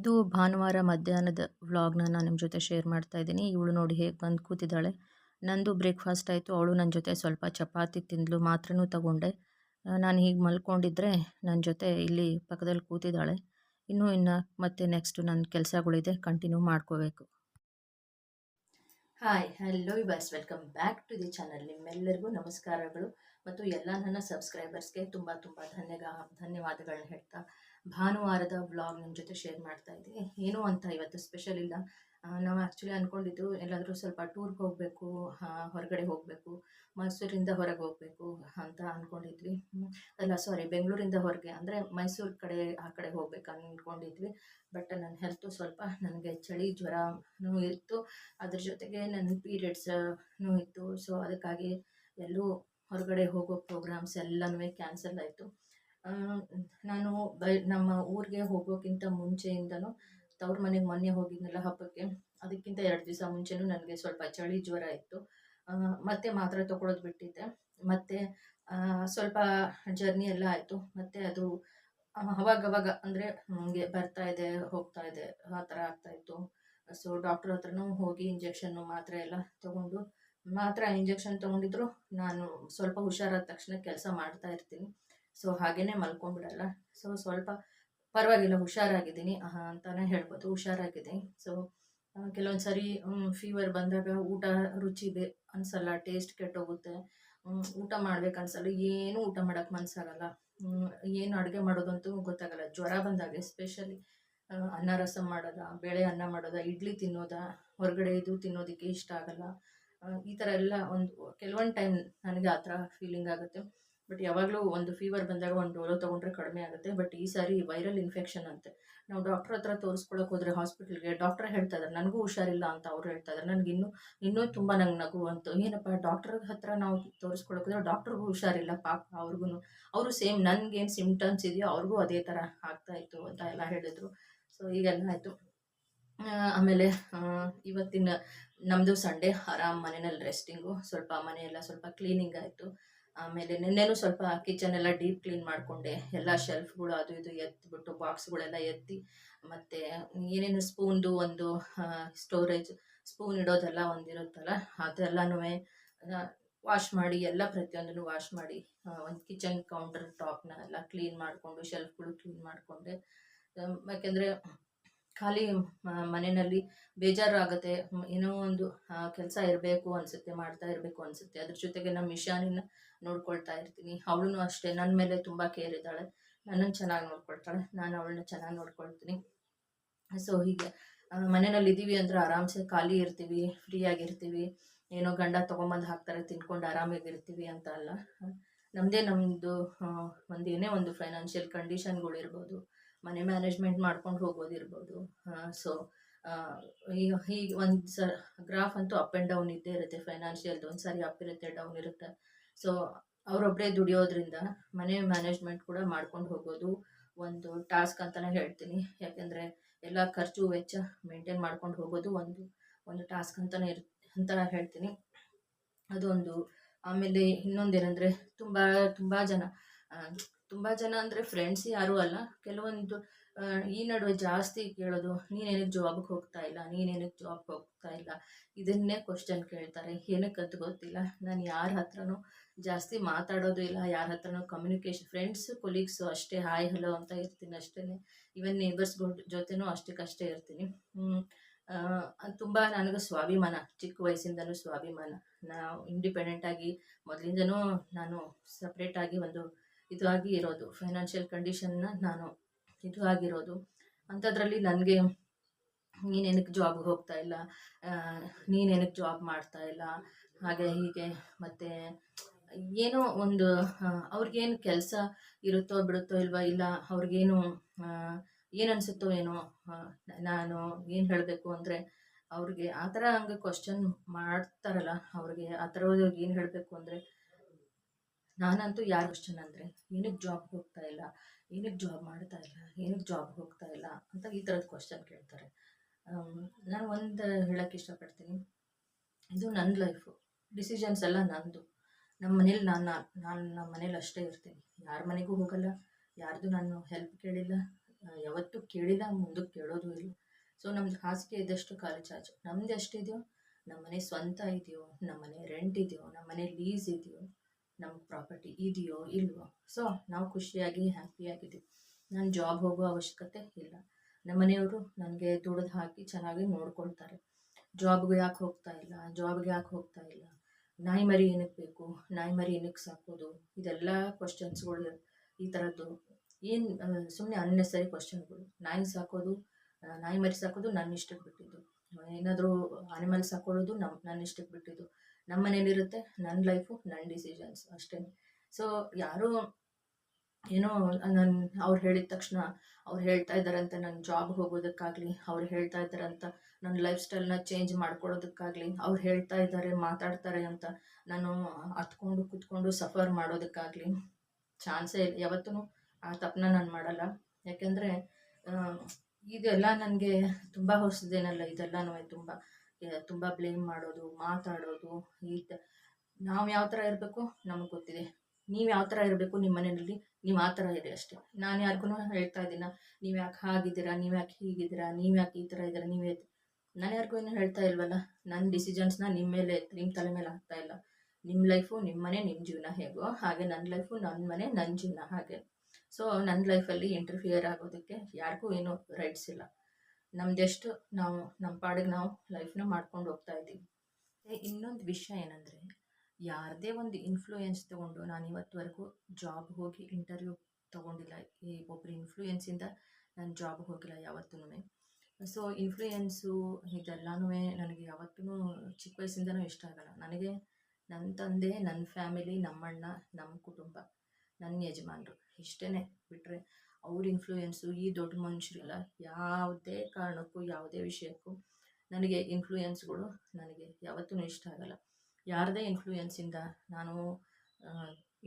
[SPEAKER 1] ಇದು ಭಾನುವಾರ ಮಧ್ಯಾಹ್ನದ ವ್ಲಾಗ್ನ ನಾನು ನಿಮ್ಮ ಜೊತೆ ಶೇರ್ ಮಾಡ್ತಾ ಇದ್ದೀನಿ. ಇವಳು ನೋಡಿ ಹೇಗೆ ಬಂದು ಕೂತಿದ್ದಾಳೆ. ನಂದು ಬ್ರೇಕ್ಫಾಸ್ಟ್ ಆಯಿತು. ಅವಳು ನನ್ನ ಜೊತೆ ಸ್ವಲ್ಪ ಚಪಾತಿ ತಿಂದಳು ಮಾತ್ರನೂ ತಗೊಂಡೆ. ನಾನು ಹೀಗೆ ಮಲ್ಕೊಂಡಿದ್ದರೆ ನನ್ನ ಜೊತೆ ಇಲ್ಲಿ ಪಕ್ಕದಲ್ಲಿ ಕೂತಿದ್ದಾಳೆ. ಇನ್ನೂ ಇನ್ನು ಮತ್ತೆ ನೆಕ್ಸ್ಟು ನನ್ನ ಕೆಲಸಗಳಿದೆ, ಕಂಟಿನ್ಯೂ ಮಾಡ್ಕೋಬೇಕು. Hi hello bus welcome back to the channel ನಿಮ್ಮೆಲ್ಲರಿಗೂ ನಮಸ್ಕಾರಗಳು. ಮತ್ತು ಎಲ್ಲ ನನ್ನ ಸಬ್ಸ್ಕ್ರೈಬರ್ಸ್ಗೆ ತುಂಬ ತುಂಬ ಧನ್ಯಗ ಧನ್ಯವಾದಗಳನ್ನ ಹೇಳ್ತಾ ಭಾನುವಾರದ ವ್ಲಾಗ್ ನಿಮ್ಮ ಜೊತೆ ಶೇರ್ ಮಾಡ್ತಾ ಇದ್ದೀನಿ. ಏನೂ ಅಂತ ಇವತ್ತು ಸ್ಪೆಷಲ್ ಇಲ್ಲ. ನಾವು ಆ್ಯಕ್ಚುಲಿ ಅಂದ್ಕೊಂಡಿದ್ದು ಎಲ್ಲಾದರೂ ಸ್ವಲ್ಪ ಟೂರ್ಗೆ ಹೋಗಬೇಕು ಹೊರಗಡೆ ಹೋಗಬೇಕು, ಮೈಸೂರಿಂದ ಹೊರಗೆ ಹೋಗಬೇಕು ಅಂತ ಅಂದ್ಕೊಂಡಿದ್ವಿ. ಅಲ್ಲ ಸಾರಿ ಬೆಂಗಳೂರಿಂದ ಹೊರಗೆ, ಅಂದರೆ ಮೈಸೂರು ಕಡೆ, ಆ ಕಡೆ ಹೋಗ್ಬೇಕು ಅಂದ್ಕೊಂಡಿದ್ವಿ ಬಟ್ ನನ್ನ ಹೆಲ್ತು ಸ್ವಲ್ಪ ನನಗೆ ಚಳಿ, ಜ್ವರನೂ ಇತ್ತು. ಅದ್ರ ಜೊತೆಗೆ ನನ್ನ ಪೀರಿಯಡ್ಸ್ನೂ ಇತ್ತು. ಸೊ ಅದಕ್ಕಾಗಿ ಎಲ್ಲೂ ಹೊರಗಡೆ ಹೋಗೋ ಪ್ರೋಗ್ರಾಮ್ಸ್ ಎಲ್ಲನೂ ಕ್ಯಾನ್ಸಲ್ ಆಯಿತು. ನಾನು ಬೈ, ನಮ್ಮ ಊರಿಗೆ ಹೋಗೋಕ್ಕಿಂತ ಮುಂಚೆಯಿಂದನೂ ತವ್ರ ಮನೆಗೆ ಮೊನ್ನೆ ಹೋಗಿದ್ನಲ್ಲ ಹಬ್ಬಕ್ಕೆ, ಅದಕ್ಕಿಂತ ಎರಡು ದಿವಸ ಮುಂಚೆನೂ ನನಗೆ ಸ್ವಲ್ಪ ಚಳಿ ಜ್ವರ ಇತ್ತು. ಮತ್ತೆ ಮಾತ್ರೆ ತಗೊಳ್ಳೋದು ಬಿಟ್ಟಿದ್ದೆ. ಮತ್ತು ಸ್ವಲ್ಪ ಜರ್ನಿ ಎಲ್ಲ ಆಯಿತು. ಮತ್ತು ಅದು ಅವಾಗ ಅವಾಗವಾಗ ಅಂದರೆ ನನಗೆ ಬರ್ತಾ ಇದೆ, ಹೋಗ್ತಾ ಇದೆ, ಆ ಥರ ಆಗ್ತಾಯಿತ್ತು ಸೊ, ಡಾಕ್ಟ್ರ್ ಹತ್ರನೂ ಹೋಗಿ ಇಂಜೆಕ್ಷನ್ನು ಮಾತ್ರೆ ಎಲ್ಲ ತೊಗೊಂಡು, ಮಾತ್ರ ಇಂಜೆಕ್ಷನ್ ತೊಗೊಂಡಿದ್ರು, ನಾನು ಸ್ವಲ್ಪ ಹುಷಾರಾದ ತಕ್ಷಣ ಕೆಲಸ ಮಾಡ್ತಾ ಇರ್ತೀನಿ. ಸೊ ಹಾಗೇ ಮಲ್ಕೊಂಡ್ಬಿಡಲ್ಲ. ಸೊ ಸ್ವಲ್ಪ ಪರವಾಗಿಲ್ಲ, ಹುಷಾರಾಗಿದ್ದೀನಿ. ಅಂತಲೇ ಹೇಳ್ಬೋದು. ಹುಷಾರಾಗಿದ್ದೀನಿ. ಸೊ ಕೆಲವೊಂದು ಸರಿ ಫೀವರ್ ಬಂದಾಗ ಊಟ ರುಚಿ ಬೇ ಅನ್ಸಲ್ಲ ಟೇಸ್ಟ್ ಕೆಟ್ಟೋಗುತ್ತೆ. ಊಟ ಮಾಡ್ಬೇಕು ಅನ್ಸಲ್ಲ ಏನು ಊಟ ಮಾಡೋಕೆ ಮನ್ಸಾಗಲ್ಲ. ಏನು ಅಡುಗೆ ಮಾಡೋದಂತೂ ಗೊತ್ತಾಗಲ್ಲ. ಜ್ವರ ಬಂದಾಗ ಎಸ್ಪೆಷಲಿ ಅನ್ನ ರಸಂ ಮಾಡೋದಾ, ಬೇಳೆ ಅನ್ನ ಮಾಡೋದಾ, ಇಡ್ಲಿ ತಿನ್ನೋದಾ, ಹೊರಗಡೆ ಇದು ತಿನ್ನೋದಕ್ಕೆ ಇಷ್ಟ ಆಗಲ್ಲ. ಈ ಥರ ಎಲ್ಲ ಒಂದು, ಕೆಲವೊಂದು ಟೈಮ್ ನನಗೆ ಆ ಥರ ಫೀಲಿಂಗ್ ಆಗುತ್ತೆ. ಬಟ್ ಯಾವಾಗಲೂ ಒಂದು ಫೀವರ್ ಬಂದಾಗ ಒಂದು ಡೋಲೋ ತೊಗೊಂಡ್ರೆ ಕಡಿಮೆ ಆಗುತ್ತೆ. ಬಟ್ ಈ ಸಾರಿ ವೈರಲ್ ಇನ್ಫೆಕ್ಷನ್ ಅಂತೆ. ನಾವು ಡಾಕ್ಟ್ರ್ ಹತ್ರ ತೋರಿಸ್ಕೊಳಕ್ಕೆ ಹೋದರೆ ಹಾಸ್ಪಿಟಲ್ಗೆ ಡಾಕ್ಟ್ರ್ ಹೇಳ್ತಾ ಇದ್ದಾರೆ ನನಗೂ ಹುಷಾರಿಲ್ಲ ಅಂತ ಅವ್ರು ಹೇಳ್ತಾ ಇದ್ದಾರೆ ನನಗೆ ಇನ್ನೂ ಇನ್ನೂ ತುಂಬ ನಂಗೆ ನಗು ಅಂತು. ಏನಪ್ಪ ಡಾಕ್ಟ್ರ್ ಹತ್ರ ನಾವು ತೋರಿಸ್ಕೊಳಕ್ಕೆ ಹೋದ್ರೆ ಡಾಕ್ಟ್ರಿಗೂ ಹುಷಾರಿಲ್ಲ, ಪಾಪ ಅವ್ರಿಗೂ ಅವರು ಸೇಮ್ ನನಗೇನು ಸಿಮ್ಟಮ್ಸ್ ಇದೆಯೋ ಅವ್ರಿಗೂ ಅದೇ ಥರ ಆಗ್ತಾ ಇತ್ತು ಅಂತ ಎಲ್ಲ ಹೇಳಿದ್ರು. ಸೊ ಈಗೆಲ್ಲ ಆಯಿತು. ಆಮೇಲೆ ಇವತ್ತಿನ ನಮ್ಮದು ಸಂಡೇ ಆರಾಮ್ ಮನೆಯಲ್ಲಿ ರೆಸ್ಟಿಂಗು ಸ್ವಲ್ಪ ಮನೆಯೆಲ್ಲ ಸ್ವಲ್ಪ ಕ್ಲೀನಿಂಗ್ ಆಯಿತು. ಆಮೇಲೆ ನಿನ್ನೆನೂ ಸ್ವಲ್ಪ ಕಿಚನ್ ಎಲ್ಲ ಡೀಪ್ ಕ್ಲೀನ್ ಮಾಡಿಕೊಂಡೆ. ಎಲ್ಲ ಶೆಲ್ಫ್ಗಳು ಅದು ಇದು ಎತ್ತಿಬಿಟ್ಟು ಬಾಕ್ಸ್ಗಳೆಲ್ಲ ಎತ್ತಿ, ಮತ್ತು ಏನೇನು ಸ್ಪೂನ್ದು ಒಂದು ಸ್ಟೋರೇಜ್ ಸ್ಪೂನ್ ಇಡೋದೆಲ್ಲ ಒಂದಿರುತ್ತಲ್ಲ ಅದೆಲ್ಲನೂ ವಾಶ್ ಮಾಡಿ, ಎಲ್ಲ ಪ್ರತಿಯೊಂದನ್ನು ವಾಶ್ ಮಾಡಿ ಒಂದು ಕಿಚನ್ ಕೌಂಟರ್ ಟಾಪ್ನ ಎಲ್ಲ ಕ್ಲೀನ್ ಮಾಡಿಕೊಂಡು ಶೆಲ್ಫ್ಗಳು ಕ್ಲೀನ್ ಮಾಡಿಕೊಂಡೆ. ಯಾಕೆಂದರೆ ಖಾಲಿ ಮನೆಯಲ್ಲಿ ಬೇಜಾರು ಆಗುತ್ತೆ ಏನೋ ಒಂದು ಕೆಲಸ ಇರಬೇಕು ಅನಿಸುತ್ತೆ, ಮಾಡ್ತಾ ಇರಬೇಕು ಅನಿಸುತ್ತೆ, ಅದ್ರ ಜೊತೆಗೆ ನಮ್ಮ ಇಶಾನಿನ ನೋಡ್ಕೊಳ್ತಾ ಇರ್ತೀನಿ. ಅವಳು ಅಷ್ಟೇ ನನ್ನ ಮೇಲೆ ತುಂಬ ಕೇರ್ ಇದ್ದಾಳೆ. ನನ್ನನ್ನು ಚೆನ್ನಾಗಿ ನೋಡ್ಕೊಳ್ತಾಳೆ. ನಾನು ಅವಳನ್ನ ಚೆನ್ನಾಗಿ ನೋಡ್ಕೊಳ್ತೀನಿ. ಸೊ, ಹೀಗೆ ಮನೆಯಲ್ಲಿ ಇದ್ದೀವಿ ಅಂದ್ರೆ ಆರಾಮ್ಸೆ, ಖಾಲಿ ಇರ್ತೀವಿ ಫ್ರೀ ಆಗಿರ್ತೀವಿ. ಏನೋ ಗಂಡ ತೊಗೊಂಬಂದು ಹಾಕ್ತಾರೆ, ತಿನ್ಕೊಂಡು ಆರಾಮಾಗಿರ್ತೀವಿ ಅಂತ ಅಲ್ಲ. ನಮ್ಮದೇ ನಮ್ಮದು ಒಂದು ಏನೇ ಒಂದು ಫೈನಾನ್ಷಿಯಲ್ ಕಂಡೀಷನ್ಗಳು ಇರ್ಬೋದು ಮನೆ ಮ್ಯಾನೇಜ್ಮೆಂಟ್ ಮಾಡ್ಕೊಂಡು ಹೋಗೋದಿರ್ಬೋದು ಸೊ ಈಗ ಹೀಗೆ ಒಂದು ಸ ಗ್ರಾಫ್ ಅಂತೂ ಅಪ್ ಆ್ಯಂಡ್ ಡೌನ್ ಇದ್ದೇ ಇರುತ್ತೆ. ಫೈನಾನ್ಷಿಯಲ್ದು ಒಂದು ಸರಿ ಅಪ್ ಇರುತ್ತೆ ಡೌನ್ ಇರುತ್ತೆ. ಸೊ ಅವರೊಬ್ಬರೇ ದುಡಿಯೋದ್ರಿಂದ ಮನೆ ಮ್ಯಾನೇಜ್ಮೆಂಟ್ ಕೂಡ ಮಾಡ್ಕೊಂಡು ಹೋಗೋದು ಒಂದು ಟಾಸ್ಕ್ ಅಂತಲೇ ಹೇಳ್ತೀನಿ. ಯಾಕೆಂದರೆ ಎಲ್ಲ ಖರ್ಚು ವೆಚ್ಚ ಮೇಂಟೈನ್ ಮಾಡ್ಕೊಂಡು ಹೋಗೋದು ಒಂದು ಒಂದು ಟಾಸ್ಕ್ ಅಂತಲೇ ಇರ್ ಅಂತ ಹೇಳ್ತೀನಿ. ಅದೊಂದು. ಆಮೇಲೆ ಇನ್ನೊಂದೇನೆಂದರೆ ತುಂಬ ತುಂಬ ಜನ ತುಂಬ ಜನ ಅಂದರೆ ಫ್ರೆಂಡ್ಸ್ ಯಾರೂ ಅಲ್ಲ. ಕೆಲವೊಂದು ಈ ನಡುವೆ ಜಾಸ್ತಿ ಕೇಳೋದು ನೀನೇನಕ್ಕೆ ಜಾಬ್ಗೆ ಹೋಗ್ತಾ ಇಲ್ಲ ನೀನೇನಕ್ಕೆ ಜಾಬ್ಗೆ ಹೋಗ್ತಾ ಇಲ್ಲ, ಇದನ್ನೇ ಕ್ವಶನ್ ಕೇಳ್ತಾರೆ. ಏನಕ್ಕೆ ಅಂತ ಗೊತ್ತಿಲ್ಲ. ನಾನು ಯಾರ ಹತ್ರನೂ ಜಾಸ್ತಿ ಮಾತಾಡೋದು ಇಲ್ಲ, ಯಾರ ಹತ್ರನೂ ಕಮ್ಯುನಿಕೇಶನ್ ಫ್ರೆಂಡ್ಸು ಕೊಲೀಗ್ಸು ಅಷ್ಟೇ ಹಾಯ್ ಹಲೋ ಅಂತ ಇರ್ತೀನಿ ಅಷ್ಟೇ ಇವನ್ ನೇಬರ್ಸ್ಗಳ ಜೊತೆನೂ ಅಷ್ಟಕ್ಕಷ್ಟೇ ಇರ್ತೀನಿ. ತುಂಬ ನನಗೆ ಸ್ವಾಭಿಮಾನ, ಚಿಕ್ಕ ವಯಸ್ಸಿಂದನೂ ಸ್ವಾಭಿಮಾನ. ನಾವು ಇಂಡಿಪೆಂಡೆಂಟಾಗಿ ಮೊದಲಿಂದನೂ ನಾನು ಸಪ್ರೇಟಾಗಿ ಒಂದು ಇದು ಆಗಿ ಇರೋದು ಫೈನಾನ್ಷಿಯಲ್ ಕಂಡೀಷನ್ನ ನಾನು ಇದು ಆಗಿರೋದು. ಅಂಥದ್ರಲ್ಲಿ ನನಗೆ ನೀನೇನಕ್ಕೆ ಜಾಬ್ಗೆ ಹೋಗ್ತಾ ಇಲ್ಲ ನೀನೇನಕ್ಕೆ ಜಾಬ್ ಮಾಡ್ತಾ ಇಲ್ಲ, ಹಾಗೆ ಹೀಗೆ ಮತ್ತು ಏನೋ ಒಂದು ಅವ್ರಿಗೇನು ಕೆಲಸ ಇರುತ್ತೋ ಬಿಡುತ್ತೋ ಇಲ್ವಾ ಇಲ್ಲ, ಅವ್ರಿಗೇನು ಏನು ಅನಿಸುತ್ತೋ ಏನೋ ನಾನು ಏನು ಹೇಳಬೇಕು ಅಂದರೆ ಅವ್ರಿಗೆ ಆ ಥರ ಹಂಗೆ ಕ್ವಶನ್ ಮಾಡ್ತಾರಲ್ಲ, ಅವ್ರಿಗೆ ಆ ಥರ ಏನು ಹೇಳಬೇಕು ಅಂದರೆ ನಾನಂತೂ ಯಾರು ಕ್ವಶನ್ ಅಂದರೆ ಏನಕ್ಕೆ ಜಾಬ್ಗೆ ಹೋಗ್ತಾ ಇಲ್ಲ ಏನಕ್ಕೆ ಜಾಬ್ ಮಾಡ್ತಾ ಇಲ್ಲ ಏನಕ್ಕೆ ಜಾಬ್ಗೆ ಹೋಗ್ತಾ ಇಲ್ಲ ಅಂತ ಈ ಥರದ ಕ್ವಶನ್ ಕೇಳ್ತಾರೆ. ನಾನು ಒಂದು ಹೇಳೋಕ್ಕೆ ಇಷ್ಟಪಡ್ತೀನಿ. ಇದು ನನ್ನ ಲೈಫು ಡಿಸಿಷನ್ಸ್ ಎಲ್ಲ ನಂದು. ನಮ್ಮ ಮನೇಲಿ ನಾನು ನಾನು ನಮ್ಮ ಮನೇಲಿ ಅಷ್ಟೇ ಇರ್ತೀನಿ. ಯಾರ ಮನೆಗೂ ಹೋಗಲ್ಲ, ಯಾರ್ದು ನಾನು ಹೆಲ್ಪ್ ಕೇಳಿಲ್ಲ, ಯಾವತ್ತೂ ಕೇಳಿಲ್ಲ ಮುಂದಕ್ಕೆ ಕೇಳೋದು ಇಲ್ಲ. ಸೊ ನಮ್ದು ಹಾಸಿಗೆ ಇದ್ದಷ್ಟು ಕಾಲು ಚಾಚು ನಮ್ದು ಎಷ್ಟಿದೆಯೋ ನಮ್ಮ ಮನೆ ಸ್ವಂತ ಇದೆಯೋ ನಮ್ಮ ಮನೆ ರೆಂಟ್ ಇದೆಯೋ ನಮ್ಮ ಮನೆ ಲೀಸ್ ಇದೆಯೋ ನಮ್ಮ ಪ್ರಾಪರ್ಟಿ ಇದೆಯೋ ಇಲ್ವೋ? ಸೊ ನಾವು ಖುಷಿಯಾಗಿ, ಹ್ಯಾಪಿಯಾಗಿದ್ದೀವಿ. ನಾನು ಜಾಬ್ ಹೋಗೋ ಅವಶ್ಯಕತೆ ಇಲ್ಲ. ನಮ್ಮ ಮನೆಯವರು ನನಗೆ ದುಡ್ದು ಹಾಕಿ ಚೆನ್ನಾಗಿ ನೋಡ್ಕೊಳ್ತಾರೆ. ಜಾಬ್ಗೆ ಯಾಕೆ ಹೋಗ್ತಾ ಇಲ್ಲ? ಜಾಬ್ಗೆ ಯಾಕೆ ಹೋಗ್ತಾ ಇಲ್ಲ? ನಾಯಿ ಮರಿ ಏನಕ್ಕೆ ಬೇಕು? ನಾಯಿ ಮರಿ ಏನಕ್ಕೆ ಸಾಕೋದು? ಇದೆಲ್ಲ ಕ್ವಶನ್ಸ್ಗಳು ಈ ಥರದ್ದು ಏನು ಸುಮ್ಮನೆ ಅನ್ನೆಸರಿ ಕ್ವಶನ್ಗಳು ನಾಯಿ ಸಾಕೋದು ನಾಯಿ ಮರಿ ಸಾಕೋದು ನನ್ನ ಇಷ್ಟಕ್ಕೆ ಬಿಟ್ಟಿದ್ದು. ಏನಾದರೂ ಅನಿಮಲ್ಸ್ ಹಾಕೊಳ್ಳೋದು ನಮ್ಮ ನನ್ನ ಇಷ್ಟಕ್ಕೆ ಬಿಟ್ಟಿದ್ದು. ನಮ್ಮ ಮನೇಲಿರುತ್ತೆ ನನ್ನ ಲೈಫು ನನ್ನ ಡಿಸಿಷನ್ಸ್ ಅಷ್ಟೇ. ಸೊ ಯಾರೂ ಏನೋ ನಾನು, ಅವ್ರು ಹೇಳಿದ ತಕ್ಷಣ ಅವ್ರು ಹೇಳ್ತಾ ಇದ್ದಾರೆ ಅಂತ ನನ್ನ ಜಾಬ್ ಹೋಗೋದಕ್ಕಾಗಲಿ, ಅವ್ರು ಹೇಳ್ತಾ ಇದ್ದಾರೆ ಅಂತ ನನ್ನ ಲೈಫ್ ಸ್ಟೈಲ್ನ ಚೇಂಜ್ ಮಾಡ್ಕೊಳ್ಳೋದಕ್ಕಾಗಲಿ ಅವ್ರು ಹೇಳ್ತಾ ಇದ್ದಾರೆ, ಮಾತಾಡ್ತಾರೆ ಅಂತ ನಾನು ಹತ್ಕೊಂಡು ಕುತ್ಕೊಂಡು ಸಫರ್ ಮಾಡೋದಕ್ಕಾಗಲಿ ಚಾನ್ಸೇ ಇಲ್ಲ. ಯಾವತ್ತೂ ಆ ತಪ್ಪನ್ನ ನಾನು ಮಾಡಲ್ಲ. ಯಾಕೆಂದರೆ ಇದೆಲ್ಲ ನನಗೆ ತುಂಬ ಹೊಸದೇನಲ್ಲ ಇದೆಲ್ಲನೂ ತುಂಬ ತುಂಬ ಬ್ಲೇಮ್ ಮಾಡೋದು, ಮಾತಾಡೋದು, ಈ ತ, ನಾವು ಯಾವ ಥರ ಇರಬೇಕು ನಮಗೆ ಗೊತ್ತಿದೆ. ನೀವು ಯಾವ ಥರ ಇರಬೇಕು ನಿಮ್ಮ ಮನೆಯಲ್ಲಿ, ನೀವು ಆ ಥರ ಇದೆ ಅಷ್ಟೇ. ನಾನು ಯಾರಿಗೂ ಹೇಳ್ತಾ ಇದ್ದೀನ, ನೀವು ಯಾಕೆ ಹಾಗಿದ್ದೀರಾ, ನೀವು ಯಾಕೆ ಹೀಗಿದ್ದೀರಾ, ನೀವು ಯಾಕೆ ಈ ಥರ ಇದ್ದೀರಾ, ನೀವೇ ನಾನು ಯಾರಿಗೂ ಏನು ಹೇಳ್ತಾ ಇಲ್ವಲ್ಲ? ನನ್ನ ಡಿಸಿಷನ್ಸ್ನ ನಿಮ್ಮ ಮೇಲೆ ನಿಮ್ಮ ತಲೆ ಮೇಲೆ ಹಾಕ್ತಾ ಇಲ್ಲ. ನಿಮ್ಮ ಲೈಫು ನಿಮ್ಮ ಮನೆ ನಿಮ್ಮ ಜೀವನ ಹೇಗೋ ಹಾಗೆ ನನ್ನ ಲೈಫು ನನ್ನ ಮನೆ ನನ್ನ ಜೀವನ ಹಾಗೆ. ಸೊ ನನ್ನ ಲೈಫಲ್ಲಿ ಇಂಟರ್ಫಿಯರ್ ಆಗೋದಕ್ಕೆ ಯಾರಿಗೂ ಏನು ರೈಟ್ಸ್ ಇಲ್ಲ. ನಮ್ದೆಷ್ಟು ನಾವು ನಮ್ಮ ಪಾಡಿಗೆ ನಾವು ಲೈಫ್ನ ಮಾಡ್ಕೊಂಡು ಹೋಗ್ತಾ ಇದ್ದೀವಿ. ಇನ್ನೊಂದು ವಿಷಯ ಏನಂದರೆ, ಯಾರದೇ ಒಂದು ಇನ್ಫ್ಲೂಯೆನ್ಸ್ ತೊಗೊಂಡು ನಾನು ಇವತ್ತುವರೆಗೂ ಜಾಬ್ ಹೋಗಿ ಇಂಟರ್ವ್ಯೂ ತೊಗೊಂಡಿಲ್ಲ, ಈ ಒಬ್ಬರು ಇನ್ಫ್ಲೂಯೆನ್ಸಿಂದ ನಾನು ಜಾಬ್ ಹೋಗಿಲ್ಲ ಯಾವತ್ತೂ ಸೊ ಇನ್ಫ್ಲೂಯೆನ್ಸು ಇದೆಲ್ಲನೂ ನನಗೆ ಯಾವತ್ತೂ ಚಿಕ್ಕ ವಯಸ್ಸಿಂದನೂ ಇಷ್ಟ ಆಗಲ್ಲ. ನನಗೆ ನನ್ನ ತಂದೆ ನನ್ನ ಫ್ಯಾಮಿಲಿ ನಮ್ಮಣ್ಣ ನಮ್ಮ ಕುಟುಂಬ ನನ್ನ ಯಜಮಾನ್ರು ಇಷ್ಟೇ ಬಿಟ್ಟರೆ ಅವ್ರ ಇನ್ಫ್ಲೂಯೆನ್ಸು ಈ ದೊಡ್ಡ ಮನುಷ್ಯರೆಲ್ಲ ಯಾವುದೇ ಕಾರಣಕ್ಕೂ, ಯಾವುದೇ ವಿಷಯಕ್ಕೂ ನನಗೆ ಇನ್ಫ್ಲೂಯೆನ್ಸ್ಗಳು ನನಗೆ ಯಾವತ್ತೂ ಇಷ್ಟ ಆಗಲ್ಲ. ಯಾರದೇ ಇನ್ಫ್ಲೂಯೆನ್ಸಿಂದ ನಾನು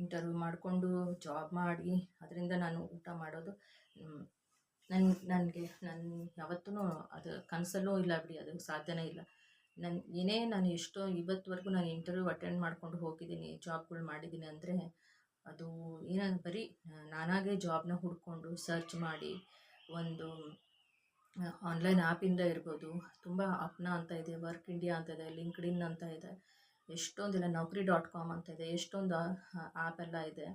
[SPEAKER 1] ಇಂಟರ್ವ್ಯೂ ಮಾಡಿಕೊಂಡು ಜಾಬ್ ಮಾಡಿ, ಅದರಿಂದ ನಾನು ಊಟ ಮಾಡೋದು ನನ್ನ ನನಗೆ ನನ್ನ ಯಾವತ್ತೂ ಅದು ಕನಸಲ್ಲೂ ಇಲ್ಲ ಬಿಡಿ, ಅದು ಸಾಧ್ಯನೇ ಇಲ್ಲ. ನನ್ನ ಏನೇ ನಾನು ಎಷ್ಟೋ, ಇವತ್ತುವರೆಗೂ ನಾನು ಇಂಟರ್ವ್ಯೂ ಅಟೆಂಡ್ ಮಾಡ್ಕೊಂಡು ಹೋಗಿದ್ದೀನಿ ಜಾಬ್ಗಳು ಮಾಡಿದ್ದೀನಿ ಅಂದರೆ ಅದು ಏನಂದ್ರೆ ಬರೀ, ನಾನಾಗೆ ಜಾಬ್ನ ಹುಡ್ಕೊಂಡು ಸರ್ಚ್ ಮಾಡಿ ಒಂದು ಆನ್ಲೈನ್ ಆ್ಯಪಿಂದ ಇರ್ಬೋದು. ತುಂಬ ಅಪ್ನ ಅಂತ ಇದೆ ವರ್ಕ್ ಇಂಡಿಯಾ ಅಂತ ಇದೆ ಲಿಂಕ್ಡ್ ಇನ್ ಅಂತ ಇದೆ. ಎಷ್ಟೊಂದಿಲ್ಲ, ನೌಕರಿ ಡಾಟ್ ಕಾಮ್ ಅಂತ ಇದೆ, ಎಷ್ಟೊಂದು ಆ್ಯಪ್ ಎಲ್ಲ ಇದೆ.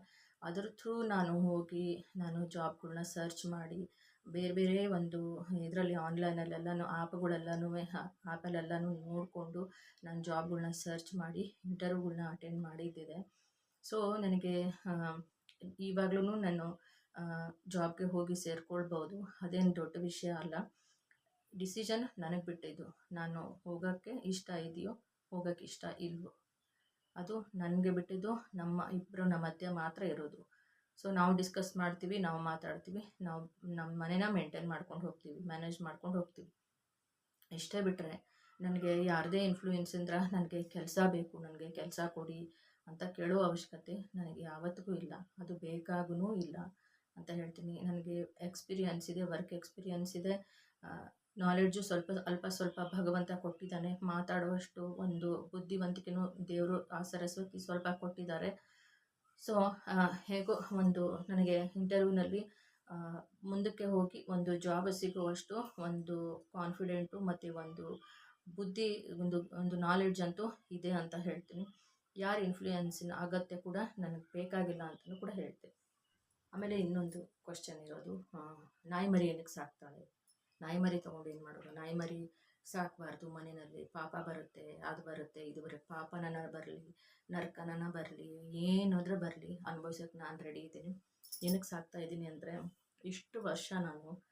[SPEAKER 1] ಅದ್ರ ಥ್ರೂ ನಾನು ಹೋಗಿ, ನಾನು ಜಾಬ್ಗಳನ್ನ ಸರ್ಚ್ ಮಾಡಿ, ಬೇರೆ ಬೇರೆ ಒಂದು ಇದರಲ್ಲಿ ಆನ್ಲೈನಲ್ಲೆಲ್ಲನೂ ಆ್ಯಪ್ಗಳೆಲ್ಲನೂ ಆ್ಯಪಲ್ಲೆಲ್ಲನೂ ನೋಡಿಕೊಂಡು, ನಾನು ಜಾಬ್ಗಳನ್ನ ಸರ್ಚ್ ಮಾಡಿ ಇಂಟರ್ವ್ಯೂಗಳನ್ನ ಅಟೆಂಡ್ ಮಾಡಿದ್ದಿದೆ. ಸೊ, ನನಗೆ ಇವಾಗ್ಲೂ ನಾನು ಜಾಬ್ಗೆ ಹೋಗಿ ಸೇರ್ಕೊಳ್ಬೋದು. ಅದೇನು ದೊಡ್ಡ ವಿಷಯ ಅಲ್ಲ. ಡಿಸಿಷನ್ ನನಗೆ ಬಿಟ್ಟಿದ್ದು. ನಾನು ಹೋಗೋಕ್ಕೆ ಇಷ್ಟ ಇದೆಯೋ, ಹೋಗೋಕ್ಕೆ ಇಷ್ಟ ಇಲ್ವೋ. ಅದು ನನಗೆ ಬಿಟ್ಟಿದ್ದು ನಮ್ಮ ಇಬ್ಬರು ನಮ್ಮ ಮಧ್ಯೆ ಮಾತ್ರ ಇರೋದು. ಸೊ, ನಾವು ಡಿಸ್ಕಸ್ ಮಾಡ್ತೀವಿ, ನಾವು ಮಾತಾಡ್ತೀವಿ, ನಾವು ನಮ್ಮ ಮನೇನ ಮೇಂಟೈನ್ ಮಾಡ್ಕೊಂಡು ಹೋಗ್ತೀವಿ, ಮ್ಯಾನೇಜ್ ಮಾಡ್ಕೊಂಡು ಹೋಗ್ತೀವಿ. ಇಷ್ಟೇ ಬಿಟ್ಟರೆ ನನಗೆ ಯಾರದೇ ಇನ್ಫ್ಲೂಯೆನ್ಸಿಂದ ನನಗೆ ಕೆಲಸ ಬೇಕು, ನನಗೆ ಕೆಲಸ ಕೊಡಿ ಅಂತ ಕೇಳೋ ಅವಶ್ಯಕತೆ ನನಗೆ ಯಾವತ್ತಿಗೂ ಇಲ್ಲ. ಅದು ಬೇಕಾಗೂ ಇಲ್ಲ ಅಂತ ಹೇಳ್ತೀನಿ. ನನಗೆ ಎಕ್ಸ್ಪೀರಿಯನ್ಸ್ ಇದೆ ವರ್ಕ್ ಎಕ್ಸ್ಪೀರಿಯನ್ಸ್ ಇದೆ. ನಾಲೆಡ್ಜು ಸ್ವಲ್ಪ ಅಲ್ಪ ಸ್ವಲ್ಪ ಭಗವಂತ ಕೊಟ್ಟಿದ್ದಾನೆ. ಮಾತಾಡುವಷ್ಟು ಒಂದು ಬುದ್ಧಿವಂತಿಕೆನೂ ದೇವರು ಆ ಸರಸ್ವತಿ ಸ್ವಲ್ಪ ಕೊಟ್ಟಿದ್ದಾರೆ. ಸೊ ಹೇಗೋ ಒಂದು ನನಗೆ ಇಂಟರ್ವ್ಯೂನಲ್ಲಿ ಮುಂದಕ್ಕೆ ಹೋಗಿ ಒಂದು ಜಾಬ್ ಸಿಗುವಷ್ಟು ಒಂದು ಕಾನ್ಫಿಡೆಂಟು ಮತ್ತು ಒಂದು ಬುದ್ಧಿ, ಒಂದು ಒಂದು ನಾಲೆಡ್ಜ್ ಅಂತೂ ಇದೆ ಅಂತ ಹೇಳ್ತೀನಿ. ಯಾರ ಇನ್ಫ್ಲೂಯೆನ್ಸಿನ ಅಗತ್ಯ ಕೂಡ ನನಗೆ ಬೇಕಾಗಿಲ್ಲ ಅಂತಲೂ ಕೂಡ ಹೇಳ್ತೀನಿ ಆಮೇಲೆ ಇನ್ನೊಂದು ಕ್ವಶನ್ ಇರೋದು ನಾಯಿ ಮರಿ ಏನಕ್ಕೆ ಸಾಕ್ತಾಳೆ? ನಾಯಿ ಮರಿ ತೊಗೊಂಡು ಏನು ಮಾಡೋದು? ನಾಯಿ ಮರಿ ಸಾಕಬಾರ್ದು, ಮನೆಯಲ್ಲಿ ಪಾಪ ಬರುತ್ತೆ, ಅದು ಬರುತ್ತೆ, ಇದು ಬರುತ್ತೆ ಪಾಪನ ಬರಲಿ, ನರ್ಕನನ ಬರಲಿ, ಏನಾದರೂ ಬರಲಿ, ಅನುಭವಿಸೋಕೆ ನಾನು ರೆಡಿ ಇದ್ದೀನಿ. ಏನಕ್ಕೆ ಸಾಕ್ತಾ ಇದ್ದೀನಿ ಅಂದರೆ, ಇಷ್ಟು ವರ್ಷ ನಾನು,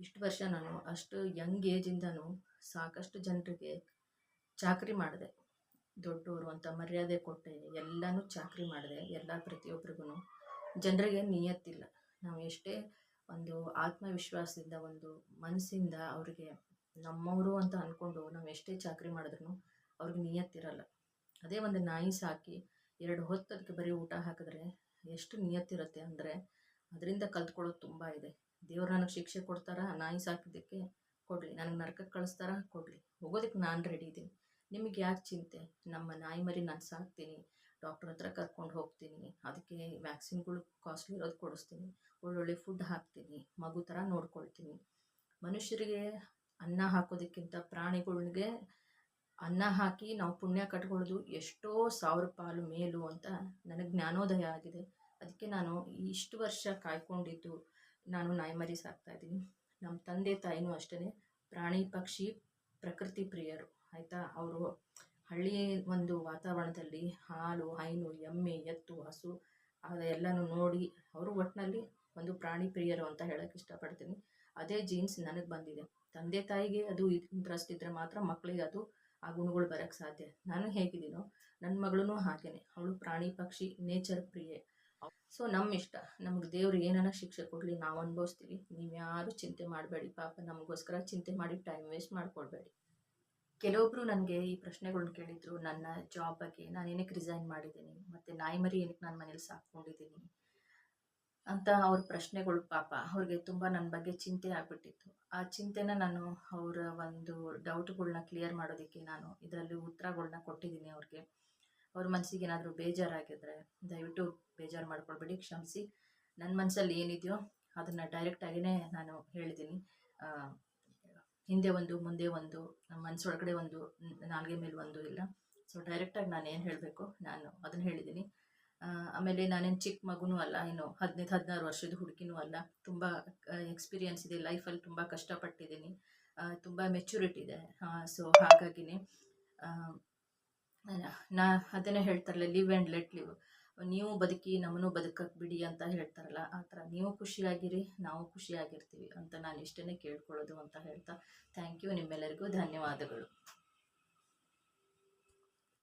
[SPEAKER 1] ಇಷ್ಟು ವರ್ಷ ನಾನು ಅಷ್ಟು ಯಂಗ್ ಏಜಿಂದನೂ ಸಾಕಷ್ಟು ಜನರಿಗೆ ಚಾಕರಿ ಮಾಡಿದೆ. ದೊಡ್ಡವರು ಅಂತ ಮರ್ಯಾದೆ ಕೊಟ್ಟೆ, ಎಲ್ಲನೂ ಚಾಕ್ರಿ ಮಾಡಿದೆ, ಎಲ್ಲ ಪ್ರತಿಯೊಬ್ಬರಿಗೂ ಜನರಿಗೆ ನಿಯತ್ತಿಲ್ಲ. ನಾವು ಎಷ್ಟೇ ಒಂದು ಆತ್ಮವಿಶ್ವಾಸದಿಂದ, ಒಂದು ಮನಸ್ಸಿಂದ ಅವರಿಗೆ ನಮ್ಮವರು ಅಂತ ಅಂದ್ಕೊಂಡು ನಾವು ಎಷ್ಟೇ ಚಾಕ್ರಿ ಮಾಡಿದ್ರು ಅವ್ರಿಗೆ ನಿಯತ್ತಿರಲ್ಲ. ಅದೇ ಒಂದು ನಾಯಿ ಸಾಕಿ ಎರಡು ಹೊತ್ತು ಅದಕ್ಕೆ ಬರೀ ಊಟ ಹಾಕಿದ್ರೆ ಎಷ್ಟು ನಿಯತ್ತಿರುತ್ತೆ ಅಂದರೆ ಅದರಿಂದ ಕಲ್ತ್ಕೊಳ್ಳೋದು ತುಂಬ ಇದೆ. ದೇವ್ರು ನನಗೆ ಶಿಕ್ಷೆ ಕೊಡ್ತಾರ? ನಾಯಿ ಸಾಕಿದ್ದಕ್ಕೆ ಕೊಡಲಿ. ನನಗೆ ನರಕಕ್ಕೆ ಕಳಿಸ್ತಾರ? ಕೊಡಲಿ. ಹೋಗೋದಕ್ಕೆ ನಾನು ರೆಡಿ ಇದ್ದೀನಿ ನಿಮಗೆ ಯಾಕೆ ಚಿಂತೆ? ನಮ್ಮ ನಾಯಿ ಮರಿ ನಾನು ಸಾಕ್ತೀನಿ ಡಾಕ್ಟ್ರ್ ಹತ್ರ ಕರ್ಕೊಂಡು ಹೋಗ್ತೀನಿ, ಅದಕ್ಕೆ ವ್ಯಾಕ್ಸಿನ್ಗಳು ಕಾಸ್ಟ್ಲಿ ಇರೋದು ಕೊಡಿಸ್ತೀನಿ, ಒಳ್ಳೊಳ್ಳೆ ಫುಡ್ ಹಾಕ್ತೀನಿ, ಮಗು ಥರ ನೋಡ್ಕೊಳ್ತೀನಿ. ಮನುಷ್ಯರಿಗೆ ಅನ್ನ ಹಾಕೋದಕ್ಕಿಂತ ಪ್ರಾಣಿಗಳಿಗೆ ಅನ್ನ ಹಾಕಿ ನಾವು ಪುಣ್ಯ ಕಟ್ಕೊಳ್ಳೋದು ಎಷ್ಟೋ ಸಾವಿರ ಪಾಲು ಮೇಲು ಅಂತ ನನಗೆ ಜ್ಞಾನೋದಯ ಆಗಿದೆ. ಅದಕ್ಕೆ ನಾನು ಇಷ್ಟು ವರ್ಷ ಕಾಯ್ಕೊಂಡಿದ್ದು ನಾನು ನಾಯಿಮರಿ ಸಾಕ್ತಾ ಇದ್ದೀನಿ. ನಮ್ಮ ತಂದೆ ತಾಯಿನೂ ಅಷ್ಟೇ ಪ್ರಾಣಿ ಪಕ್ಷಿ ಪ್ರಕೃತಿ ಪ್ರಿಯರು. ಆಯಿತಾ? ಅವರು ಹಳ್ಳಿ ಒಂದು ವಾತಾವರಣದಲ್ಲಿ ಹಾಲು, ಹೈನು, ಎಮ್ಮೆ, ಎತ್ತು, ಹಸು ಅದೆಲ್ಲನೂ ನೋಡಿ ಅವರು ಒಟ್ಟಿನಲ್ಲಿ ಒಂದು ಪ್ರಾಣಿ ಪ್ರಿಯರು ಅಂತ ಹೇಳಕ್ಕೆ ಇಷ್ಟಪಡ್ತೀನಿ. ಅದೇ ಜೀನ್ಸ್ ನನಗೆ ಬಂದಿದೆ. ತಂದೆ ತಾಯಿಗೆ ಅದು ಇಂಟ್ರೆಸ್ಟ್ ಇದ್ದರೆ ಮಾತ್ರ ಮಕ್ಕಳಿಗೆ ಅದು ಆ ಗುಣಗಳು ಬರೋಕ್ಕೆ ಸಾಧ್ಯ. ನಾನು ಹೇಗಿದ್ದೀನೋ ನನ್ನ ಮಗಳೂ ಹಾಗೇನೆ. ಅವಳು ಪ್ರಾಣಿ, ಪಕ್ಷಿ ನೇಚರ್ ಪ್ರಿಯೆ. ಸೊ ನಮ್ಮ ಇಷ್ಟ. ನಮ್ಗೆ ದೇವ್ರು ಏನಾರ ಶಿಕ್ಷೆ ಕೊಡಲಿ ನಾವು ಅನುಭವಿಸ್ತೀವಿ. ನೀವು ಯಾರು ಚಿಂತೆ ಮಾಡಬೇಡಿ ಪಾಪ, ನಮಗೋಸ್ಕರ ಚಿಂತೆ ಮಾಡಿ ಟೈಮ್ ವೇಸ್ಟ್ ಮಾಡ್ಕೊಳ್ಬೇಡಿ. ಕೆಲವೊಬ್ಬರು ನನಗೆ ಈ ಪ್ರಶ್ನೆಗಳನ್ನ ಕೇಳಿದರು, ನನ್ನ ಜಾಬ್ ಬಗ್ಗೆ. ನಾನು ಏನಕ್ಕೆ ರಿಸೈನ್ ಮಾಡಿದ್ದೀನಿ? ಮತ್ತು ನಾಯಿಮರಿ ಏನಕ್ಕೆ ನಾನು ಮನೇಲಿ ಸಾಕ್ಕೊಂಡಿದ್ದೀನಿ? ಅಂತ ಅವ್ರ ಪ್ರಶ್ನೆಗಳು ಪಾಪ ಅವ್ರಿಗೆ ತುಂಬ ನನ್ನ ಬಗ್ಗೆ ಚಿಂತೆ ಆಗಿಬಿಟ್ಟಿತ್ತು. ಆ ಚಿಂತೆನ ನಾನು ಅವರ ಒಂದು ಡೌಟ್ಗಳನ್ನ ಕ್ಲಿಯರ್ ಮಾಡೋದಕ್ಕೆ ನಾನು ಇದರಲ್ಲಿ ಉತ್ತರಗಳನ್ನ ಕೊಟ್ಟಿದ್ದೀನಿ ಅವ್ರಿಗೆ. ಅವ್ರ ಮನಸ್ಸಿಗೆ ಏನಾದರೂ ಬೇಜಾರಾಗಿದ್ದರೆ ದಯವಿಟ್ಟು ಬೇಜಾರು ಮಾಡ್ಕೊಳ್ಬೇಡಿ, ಕ್ಷಮಿಸಿ. ನನ್ನ ಮನಸ್ಸಲ್ಲಿ ಏನಿದೆಯೋ ಅದನ್ನು ಡೈರೆಕ್ಟಾಗಿಯೇ ನಾನು ಹೇಳಿದ್ದೀನಿ. ಹಿಂದೆ ಒಂದು, ಮುಂದೆ ಒಂದು, ನಮ್ಮ ಮನಸ್ಸೊಳಗಡೆ ಒಂದು, ನಾಲ್ಗೆ ಮೇಲೆ ಒಂದು ಇಲ್ಲ. ಸೊ ಡೈರೆಕ್ಟಾಗಿ ನಾನು ಏನು ಹೇಳಬೇಕು? ನಾನು ಅದನ್ನು ಹೇಳಿದ್ದೀನಿ ಆಮೇಲೆ ನಾನೇನು ಚಿಕ್ಕ ಮಗುನೂ ಅಲ್ಲ ಏನು ಹದಿನೈದು, ಹದಿನಾರು ವರ್ಷದ ಹುಡುಗಿನೂ ಅಲ್ಲ. ತುಂಬ ಎಕ್ಸ್ಪೀರಿಯನ್ಸ್ ಇದೆ. ಲೈಫಲ್ಲಿ ತುಂಬ ಕಷ್ಟಪಟ್ಟಿದ್ದೀನಿ. ತುಂಬ ಮೆಚುರಿಟಿ ಇದೆ. ಸೊ ಹಾಗಾಗಿನೇ ನಾ ಅದನ್ನೇ ಹೇಳ್ತಾರಲ್ಲ ಲಿವ್ ಆ್ಯಂಡ್ ಲೆಟ್ ಲಿವ್ ನೀವು ಬದುಕಿ ನಮ್ಮನ್ನು ಬದುಕಕ್ಕೆ ಬಿಡಿ ಅಂತ ಹೇಳ್ತಾರಲ್ಲ, ಆ ಥರ ನೀವು ಖುಷಿಯಾಗಿರಿ, ನಾವು ಖುಷಿಯಾಗಿರ್ತೀವಿ ಅಂತ ನಾನು ಇಷ್ಟನ್ನೇ ಕೇಳ್ಕೊಳ್ಳೋದು ಅಂತ ಹೇಳ್ತಾ ಥ್ಯಾಂಕ್ ಯು ನಿಮ್ಮೆಲ್ಲರಿಗೂ ಧನ್ಯವಾದಗಳು.